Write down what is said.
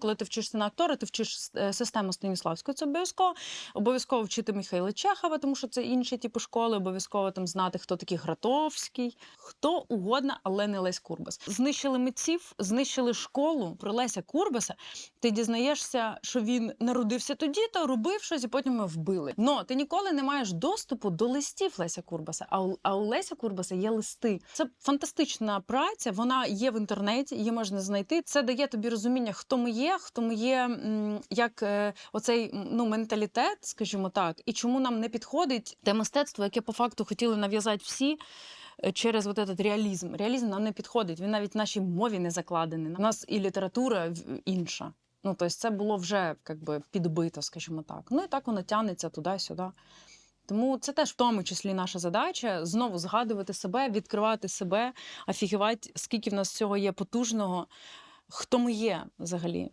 Коли ти вчишся на актора, ти вчиш е, систему Станіславського, це обов'язково. Обов'язково вчити Михайла Чехова, тому що це інші типу школи. Обов'язково там знати, хто такий Гратовський, хто угодно, але не Лесь Курбас. Знищили митців, знищили школу про Леся Курбаса. Ти дізнаєшся, що він народився тоді, то робив щось, і потім його вбили. Но ти ніколи не маєш доступу до листів Леся Курбаса. А у, а у Леся Курбаса є листи. Це фантастична праця. Вона є в інтернеті, її можна знайти. Це дає тобі розуміння, хто ми є, хто ми є, як е, оцей ну менталітет, скажімо так, і чому нам не підходить те мистецтво, яке по факту хотіли нав'язати всі. е, Через вот этот реалізм. Реалізм нам не підходить. Він навіть в нашій мові не закладений. У нас і література інша. Ну, тобто це було вже как би, підбито, скажімо так. Ну і так воно тягнеться туди-сюди. Тому це теж в тому числі наша задача знову згадувати себе, відкривати себе, офігівати, скільки в нас всього є потужного, хто ми є взагалі.